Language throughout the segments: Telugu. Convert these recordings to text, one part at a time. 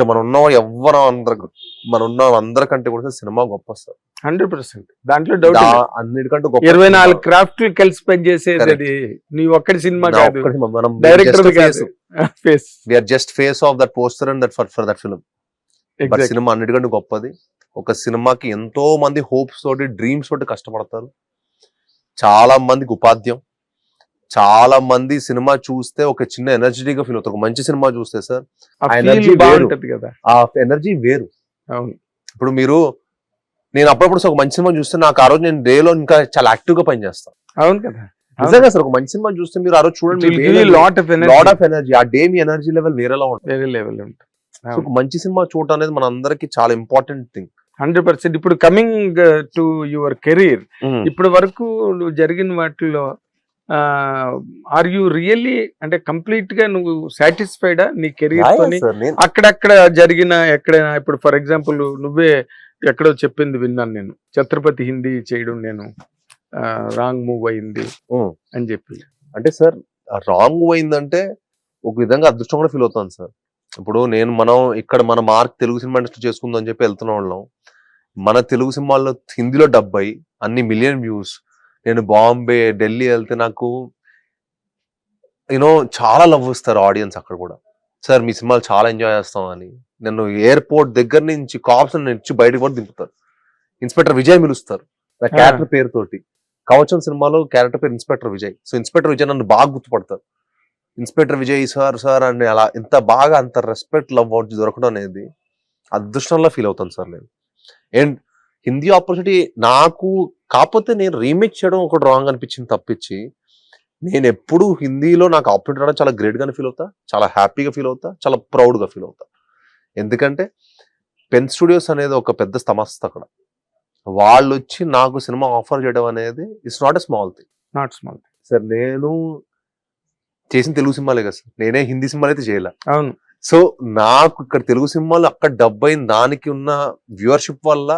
ఇక్కడ మనం ఉన్న ఎవరు అందరు మనం ఉన్న అందరికంటే కూడా సినిమా గొప్ప హండ్రెడ్ పర్సెంట్. దాంట్లో డౌట్ అన్నిటికంటే గొప్ప ఇరవై. నాలుగు క్రాఫ్ట్లు కలిసి పనిచేసేది నీ ఒక్కడి సినిమా మనం director face we're just face of that poster and that for for that film cinema అన్నిటికంటే గొప్పది. ఒక సినిమాకి ఎంతో మంది హోప్స్ తోటి డ్రీమ్స్ తోటి కష్టపడతారు. చాలా మందికి ఉపాధ్యం. చాలా మంది సినిమా చూస్తే ఒక చిన్న ఎనర్జెటిక్గా ఫీల్ అవుతారు. ఒక మంచి సినిమా చూస్తే సార్ వేరు. బాగుంటది కదా. ఆ ఎనర్జీ వేరు. ఇప్పుడు మీరు నేను అప్పుడప్పుడు ఒక మంచి సినిమా చూస్తే నాకు ఆ రోజు నేను డే లో ఇంకా చాలా యాక్టివ్గా పనిచేస్తాను అవును కదా. నిజంగా సార్ ఒక మంచి సినిమా చూస్తే మీరు ఆ రోజు చూడండి lot of lot of energy ఆ డే మీ ఎనర్జీ లెవెల్ వేరేలా ఉంటుంది. వేరే లెవెల్ ఉంటుంది. ఒక మంచి సినిమా చూడటం అనేది మన అందరికి చాలా ఇంపార్టెంట్ థింగ్. హండ్రెడ్ పర్సెంట్ ఇప్పుడు కమింగ్ టు యువర్ కెరీర్ ఇప్పటి వరకు నువ్వు జరిగిన వాటిలో ఆర్ యు రియల్లీ అంటే కంప్లీట్గా నువ్వు సాటిస్ఫైడా నీ కెరీర్ తోని? అక్కడక్కడ జరిగిన ఎక్కడైనా ఇప్పుడు ఫర్ ఎగ్జాంపుల్ నువ్వే ఎక్కడో చెప్పింది విన్నాను నేను. ఛత్రపతి హిందీ చేయడం నేను రాంగ్ మూవ్ అయింది అని చెప్పి. అంటే సార్ రాంగ్ అయిందంటే ఒక విధంగా అదృష్టం కూడా ఫీల్ అవుతాను సార్. ఇప్పుడు నేను మనం ఇక్కడ మన మార్క్ తెలుగు సినిమా ఇండస్ట్రీ చేసుకుందాం అని చెప్పి వెళ్తున్న వాళ్ళం. మన తెలుగు సినిమాల్లో హిందీలో డబ్బై అన్ని మిలియన్ వ్యూస్ నేను బాంబే ఢిల్లీ వెళ్తే నాకు యూనో చాలా లవ్ ఇస్తారు ఆడియన్స్ అక్కడ కూడా. సార్ మీ సినిమాలు చాలా ఎంజాయ్ చేస్తాం అని. నన్ను ఎయిర్పోర్ట్ దగ్గర నుంచి కాప్స్ ఇచ్చి బయటకు కూడా దింపుతారు. ఇన్స్పెక్టర్ విజయ్ పిలుస్తారు. నా క్యారెక్టర్ పేరుతోటి. కవచం సినిమాలో క్యారెక్టర్ పేరు inspector Vijay. So inspector Vijay నన్ను బాగా గుర్తుపడతారు. ఇన్స్పెక్టర్ విజయ్ సార్ సార్ అని అలా ఇంత బాగా అంత రెస్పెక్ట్ లవ్ అవుట్ దొరకడం అనేది అదృష్టంలో ఫీల్ అవుతాను సార్ నేను. అండ్ హిందీ ఆపర్చునిటీ నాకు కాకపోతే నేను రీమేక్ చేయడం ఒకటి రాంగ్ అనిపించింది తప్పించి నేను ఎప్పుడు హిందీలో నాకు ఆపర్చునిటీ రావడం చాలా గ్రేట్ గానే ఫీల్ అవుతా చాలా హ్యాపీగా ఫీల్ అవుతా చాలా ప్రౌడ్గా ఫీల్ అవుతా. ఎందుకంటే పెన్ స్టూడియోస్ అనేది ఒక పెద్ద సంస్థ అక్కడ. వాళ్ళు వచ్చి నాకు సినిమా ఆఫర్ చేయడం అనేది it's not a small thing not small sir నేను చేసిన తెలుగు సినిమాలే కదా సార్ నేనే హిందీ సినిమాలు అయితే చేయలే. అవును. సో నాకు ఇక్కడ తెలుగు సినిమాలు అక్కడ డబ్బు అయిన దానికి ఉన్న వ్యూవర్షిప్ వల్ల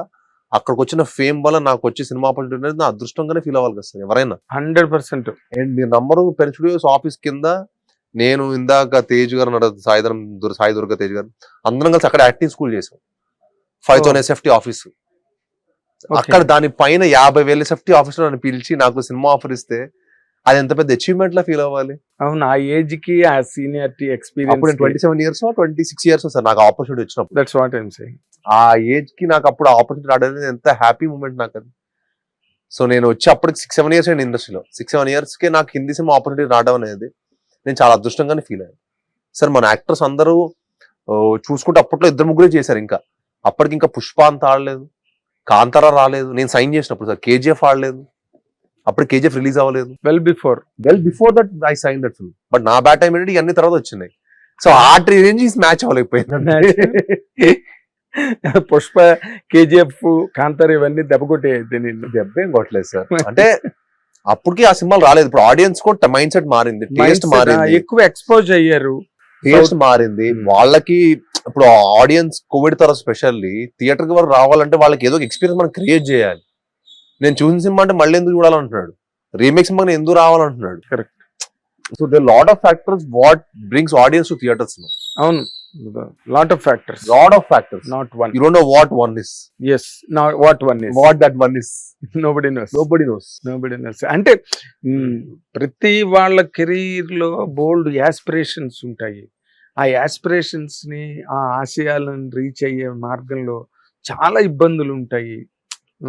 అక్కడికి వచ్చిన ఫేమ్ వల్ల నాకు వచ్చే సినిమా ఆపర్చునిటీ అనేది నా అదృష్టంగానే ఫీల్ అవ్వాలి కదా ఎవరైనా. Hundred percent. అండ్ మీ నంబరు పెన్ స్టూడియోస్ ఆఫీస్ కింద నేను ఇందాక తేజ్ గారు సాయిధరం దుర్ సాయి దుర్గా తేజ్ గారు అందరం కలిసి అక్కడ యాక్టింగ్ స్కూల్ చేసాం. ఫైవ్ థౌసండ్ ఎస్ఎఫ్టీ ఆఫీస్ అక్కడ దాని పైన యాభై వేల ఎస్ఎఫ్టీ ఆఫీస్లో నన్ను పిలిచి నాకు సినిమా ఆఫర్ ఇస్తే అది ఎంత పెద్ద అచీవ్మెంట్ లా ఫీల్ అవ్వాలి? అవును? ఆ ఏజ్కి ఆ సీనియారిటీ అప్పుడు experience twenty seven years twenty six years sir నాకు ఆపర్చునిటీ వచ్చినప్పుడు. దట్స్ వాట్ ఐమ్ సేయింగ్ ఆ ఏజ్కి నాకు అప్పుడు ఆపర్చునిటీ రావడం ఎంత హ్యాపీ మూమెంట్ నాకు అది సో నేను వచ్చి అప్పటికి సిక్స్ సెవెన్ ఇయర్స్ అండి ఇండస్ట్రీలో సిక్స్ సెవెన్ ఇయర్స్కి నాకు హిందీ సినిమా ఆపర్చునిటీ రావడం అనేది నేను చాలా అదృష్టంగానే ఫీల్ అయ్యాను. సార్ మన యాక్టర్స్ అందరూ చూసుకుంటే అప్పట్లో ఇద్దరు ముగ్గురే చేశారు ఇంకా. అప్పటికి ఇంకా పుష్ప అంత ఆడలేదు. కాంతారా రాలేదు. నేను సైన్ చేసినప్పుడు సార్ కేజీఎఫ్ ఆడలేదు. అప్పుడు కేజీఎఫ్ రిలీజ్ అవ్వలేదు. Well before well before that I sign that film but నా బ్యాట్ టైం ఏంటి ఇవన్నీ తర్వాత వచ్చినాయి. సో ఆ range match అవ్వలేకపోయింది. Pushpa KGF Kantara ఇవన్నీ దెబ్బకొట్టే నిన్ను దెబ్బేం కొట్టలేదు సార్. అంటే అప్పటికి ఆ సినిమాలు రాలేదు. ఇప్పుడు ఆడియన్స్ కూడా మైండ్ సెట్ మారింది. టేస్ట్ మారింది. ఎక్కువ ఎక్స్పోజ్ అయ్యారు. టేస్ట్ మారింది. Hmm. వాళ్ళకి ఇప్పుడు ఆడియన్స్ కోవిడ్ తర్వాత స్పెషల్లీ థియేటర్కి వరకు రావాలంటే వాళ్ళకి ఏదో ఎక్స్పీరియన్స్ మనం క్రియేట్ చేయాలి. నేను చూసిన సినిమా అంటే మళ్ళీ ఎందుకు చూడాలంటున్నాడు? రీమేక్ సినిమా ఎందుకు రావాలంటున్నాడు. So they lot of factors what brings audience to theatres అవును. Lot of factors lot of factors not one you don't know what one is is what one is what that one is nobody knows nobody knows nobody knows అంటే ప్రతి వాళ్ళ కెరీర్లో బోల్డ్ యాస్పిరేషన్స్ ఉంటాయి. ఆ యాస్పిరేషన్స్ని ఆ ఆశయాలను రీచ్ అయ్యే మార్గంలో చాలా ఇబ్బందులు ఉంటాయి.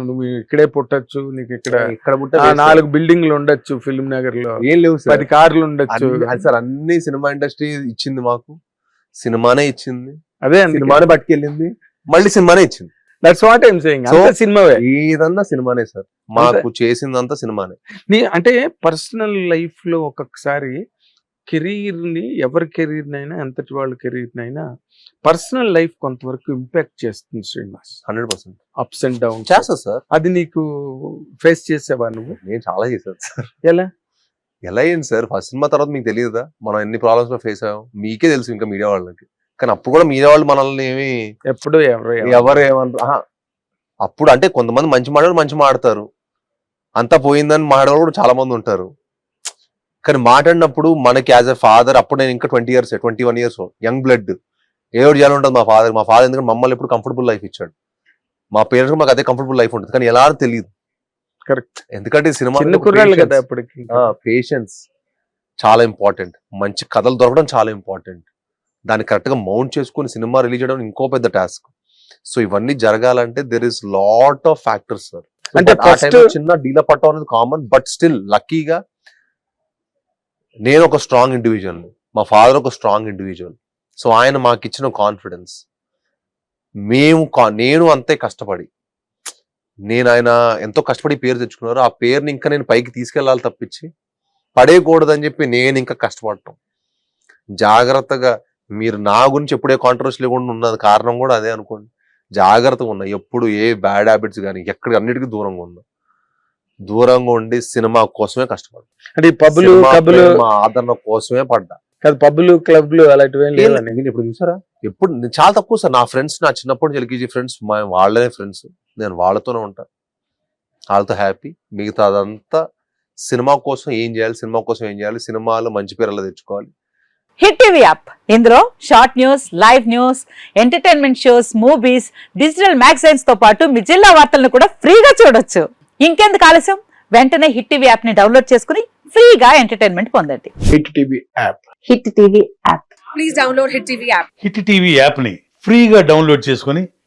నువ్వు ఇక్కడే పుట్టచ్చు నీకు ఇక్కడ ఇక్కడ నాలుగు బిల్డింగ్లు ఉండొచ్చు ఫిల్మ్ నగర్లో ఏం లేవు పది కార్లు ఉండొచ్చు. సార్ అన్ని సినిమా ఇండస్ట్రీ ఇచ్చింది మాకు. సినిమానే ఇచ్చింది. అదే సినిమానే పట్టుకెళ్ళింది. మళ్ళీ సినిమానే ఇచ్చింది. దట్స్ వాట్ ఐమ్ సేయింగ్ సినిమావే. ఏదన్నా సినిమానే సార్. మాకు చేసిందంతా సినిమానే. నీ అంటే పర్సనల్ లైఫ్లో ఒక్కొక్కసారి కెరీర్ని ఎవరి కెరీర్ నైనా ఎంతటి వాళ్ళ కెరీర్ నైనా పర్సనల్ లైఫ్ కొంతవరకు ఇంపాక్ట్ చేస్తుంది Srinivas. Hundred percent. Ups and downs చేస్తా సార్. అది నీకు ఫేస్ చేసావా నువ్వు? నేను చాలా చేశాను సార్. ఎలా? ఎలా అయింది సార్? ఫస్ట్ సినిమా తర్వాత మీకు తెలియదా మనం ఎన్ని ప్రాబ్లమ్స్లో ఫేస్ అయ్యాం? మీకే తెలుసు ఇంకా మీడియా వాళ్ళకి. కానీ అప్పుడు కూడా మీడియా వాళ్ళు మనల్ని ఏమి ఎప్పుడు ఎవరు ఏమన్నారు ఆహా. అప్పుడు అంటే కొంతమంది మంచి మాట్లాడు మంచి మాడతారు. అంతా పోయిందని మాట్లాడే కూడా చాలా మంది ఉంటారు. కానీ మాట్లాడినప్పుడు మనకి యాజ్ ఎ ఫాదర్ అప్పుడు నేను ఇంకా twenty years twenty one years young blood ఏ ఒకటి చేయాలి ఉంటుంది మా ఫాదర్ మా ఫాదర్ ఎందుకంటే మమ్మల్ని ఎప్పుడు కంఫర్టబుల్ లైఫ్ ఇచ్చాడు. మా పేరెంట్స్ మాకు అదే కంఫర్టబుల్ లైఫ్ ఉంటుంది. కానీ ఎలా తెలియదు కరెక్ట్. ఎందుకంటే సినిమా చిన్న కుర్రాళ్ళు కదా అప్పటికి. పేషెన్స్ చాలా ఇంపార్టెంట్ మంచి కథలు దొరకడం చాలా ఇంపార్టెంట్ దాన్ని కరెక్ట్గా మౌంట్ చేసుకుని సినిమా రిలీజ్ చేయడం ఇంకో పెద్ద టాస్క్ సో ఇవన్నీ జరగాలంటే there is lot of factors sir అంటే చిన్న డీల పట్టం అనేది కామన్ బట్ స్టిల్ లక్కీగా నేను ఒక స్ట్రాంగ్ ఇండివిజువల్ మా ఫాదర్ ఒక స్ట్రాంగ్ ఇండివిజువల్ సో ఆయన మాకు ఇచ్చిన కాన్ఫిడెన్స్ మేము నేను అంతే కష్టపడి నేను ఆయన ఎంతో కష్టపడి పేరు తెచ్చుకున్నారు ఆ పేరుని ఇంకా నేను పైకి తీసుకెళ్ళాలి తప్పించి పడేయకూడదని చెప్పి నేను ఇంకా కష్టపడటం. జాగ్రత్తగా మీరు నా గురించి ఎప్పుడే కాంట్రవర్సీ లేకుండా ఉన్నది కారణం కూడా అదే అనుకోండి. జాగ్రత్తగా ఉన్నా ఎప్పుడు ఏ బ్యాడ్ హ్యాబిట్స్ కానీ ఎక్కడ అన్నిటికీ దూరంగా ఉన్నా. దూరంగా ఉండి సినిమా కోసమే కష్టపడ్డా. అంటే పబ్బులు క్లబ్లు ఆదరణ కోసమే పడ్డా. కాదు పబ్బులు క్లబ్లు అలాంటివి ఇప్పుడు చూసారా? ఎప్పుడు నేను చాలా తక్కువ సార్ నా ఫ్రెండ్స్ నా చిన్నప్పటి నుంచి ఎల్కేజీ ఫ్రెండ్స్ వాళ్ళనే ఫ్రెండ్స్ నేను వాళ్ళతోనే ఉంటా. వాళ్ళతో హ్యాపీ. మిగతా అదంతా సినిమా కోసం ఏం చేయాలి సినిమా కోసం ఏం చేయాలి సినిమాలో మంచి పేరు ఎలా తెచ్చుకోవాలి. Hit TV app. ఇందులో short news live news entertainment shows movies digital మ్యాగజైన్స్తో పాటు మీ జిల్లా వార్తలను కూడా ఫ్రీగా చూడొచ్చు. ఇంకెందుకు ఆలస్యం? వెంటనే హిట్ టీవీ యాప్ని డౌన్లోడ్ చేసుకుని ఫ్రీగా ఎంటర్టైన్మెంట్ పొందండి. Hit TV app. Hit TV app. Please download Hit TV app. Hit TV యాప్ని ఫ్రీగా డౌన్లోడ్ చేసుకొని